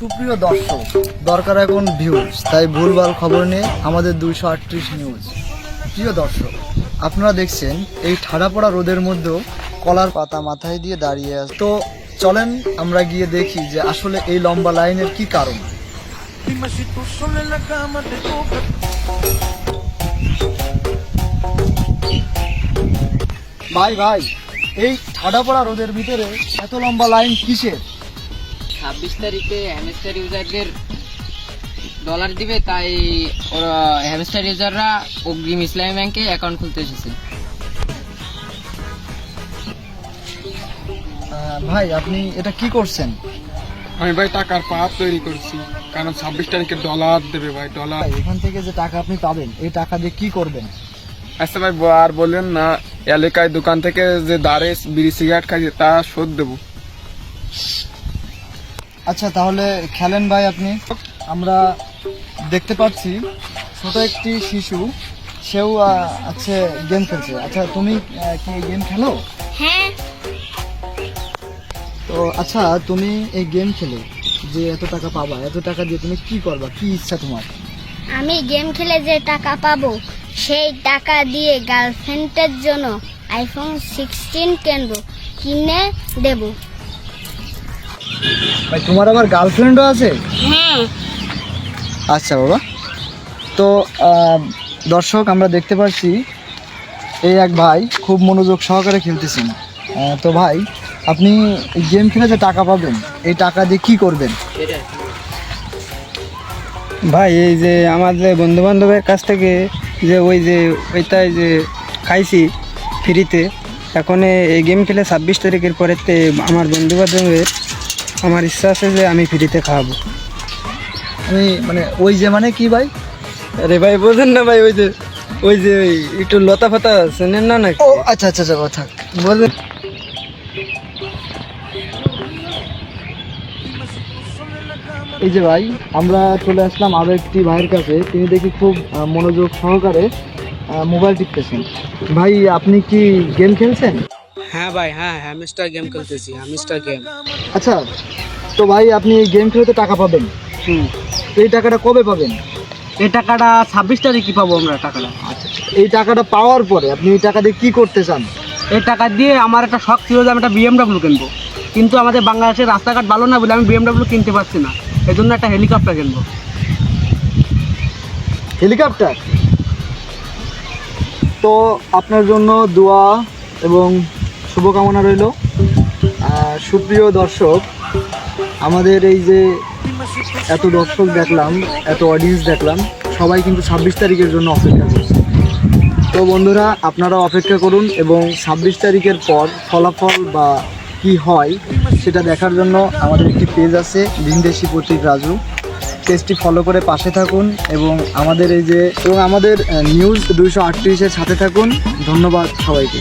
সুপ্রিয় দর্শক, দরকার এখন ভিউজ তাই ভুলভাল খবর নিয়ে আমাদের দুইশো আটত্রিশ নিউজ প্রিয় দর্শক, আপনারা দেখছেন এই ঠাড়া পড়া রোদের মধ্যেও কলার পাতা মাথায় দিয়ে দাঁড়িয়ে আছে। তো চলেন আমরা গিয়ে দেখি যে আসলে এই লম্বা লাইনের কি কারণ. ভাই ভাই, এই ঠাডা পড়া রোদের ভিতরে এত লম্বা লাইন কিসের? ছাব্বিশ তারিখে হ্যামস্টার ইউজারদের ডলার দিবে তাই ওরা হ্যামস্টার ইউজাররা অগ্রিম ইসলামী ব্যাংকে অ্যাকাউন্ট খুলতে এসেছে। ভাই আপনি এটা কি করছেন? আমি ভাই টাকার পাপ তৈরি করছি কারণ ছাব্বিশ তারিখে ডলার দেবে ভাই ডলার এখান থেকে যে টাকা আপনি পাবেন এই টাকা দিয়ে কি করবেন? আচ্ছা ভাই আর বললেন না এলাকায় দোকান থেকে যে দাঁড়ে বিড়ি সিগারেট খাইছে তা শোধ দেবো। আচ্ছা তাহলে খেলেন ভাই আপনি। আমরা দেখতে পাচ্ছি ছোট একটি শিশু সেও আছে গেম খেলছে। আচ্ছা তুমি কি গেম খেলো? হ্যাঁ। তো আচ্ছা তুমি এই গেম খেলে যে এত টাকা পাবা এত টাকা দিয়ে তুমি কি করবা? কি ইচ্ছা তোমার? আমি গেম খেলে যে টাকা পাবো সেই টাকা দিয়ে গার্লফ্রেন্ডের জন্য আইফোন সিক্সটিন কিনবো কিনে দেব। ভাই তোমার আবার গার্লফ্রেন্ডও আছে? হ্যাঁ। আচ্ছা বাবা। তো দর্শক আমরা দেখতে পাচ্ছি এই এক ভাই খুব মনোযোগ সহকারে খেলতেছেন। তো ভাই আপনি গেম খেলে যে টাকা পাবেন এই টাকা দিয়ে কি করবেন? ভাই এই যে আমাদের বন্ধু বান্ধবের কাছ থেকে যে ওই যে ওইটাই যে খাইছি ফ্রিতে এখন এই গেম খেলে ছাব্বিশ তারিখের পরেতে আমার বন্ধু বান্ধবের আমার ইচ্ছা আছে যে আমি ফ্রিতে খাওয়াবো। আমি মানে ওই যে মানে কি ভাই? আরে ভাই বোঝেন না ভাই ওই যে ওই যে ওই একটু লতা ফাতা চেনেন না নাকি? ও আচ্ছা আচ্ছা আচ্ছা ও থাক বলবেন এই যে ভাই আমরা চলে আসলাম আরও একটি ভাইয়ের কাছে। তিনি দেখি খুব মনোযোগ সহকারে মোবাইল টিপতেছেন। ভাই আপনি কি গেম খেলছেন? হ্যাঁ ভাই হ্যাঁ হ্যামস্টার গেম খেলতেছি হ্যামস্টার গেম আচ্ছা তো ভাই আপনি এই গেম খেলতে টাকা পাবেন? হুম। এই টাকাটা কবে পাবেন? এই টাকাটা ছাব্বিশ তারিখে পাবো আমরা টাকাটা। আচ্ছা এই টাকাটা পাওয়ার পরে আপনি এই টাকা দিয়ে কি করতে চান? এই টাকা দিয়ে আমার একটা শখ ছিল যে আমি একটা বিএমডাব্লিউ কিনবো। কিন্তু আমাদের বাংলাদেশের রাস্তাঘাট ভালো না বলে আমি বিএমডাব্লিউ কিনতে পারছি না। এই জন্য একটা হেলিকপ্টার কিনবো। হেলিকপ্টার? তো আপনার জন্য দোয়া এবং শুভকামনা রইল। সুপ্রিয় দর্শক, আমাদের এই যে এত দর্শক দেখলাম, এত অডিয়েন্স দেখলাম, সবাই কিন্তু ছাব্বিশ তারিখের জন্য অপেক্ষা করছে। তো বন্ধুরা, আপনারা অপেক্ষা করুন এবং ছাব্বিশ তারিখের পর ফলাফল বা কি হয়, সেটা দেখার জন্য আমাদের একটি পেজ আছে, ভিনদেশি প্রতীক রাজু। পেজটি ফলো করে পাশে থাকুন এবং আমাদের এই যে, এবং আমাদের নিউজ দুইশো আটত্রিশের সাথে থাকুন। ধন্যবাদ সবাইকে।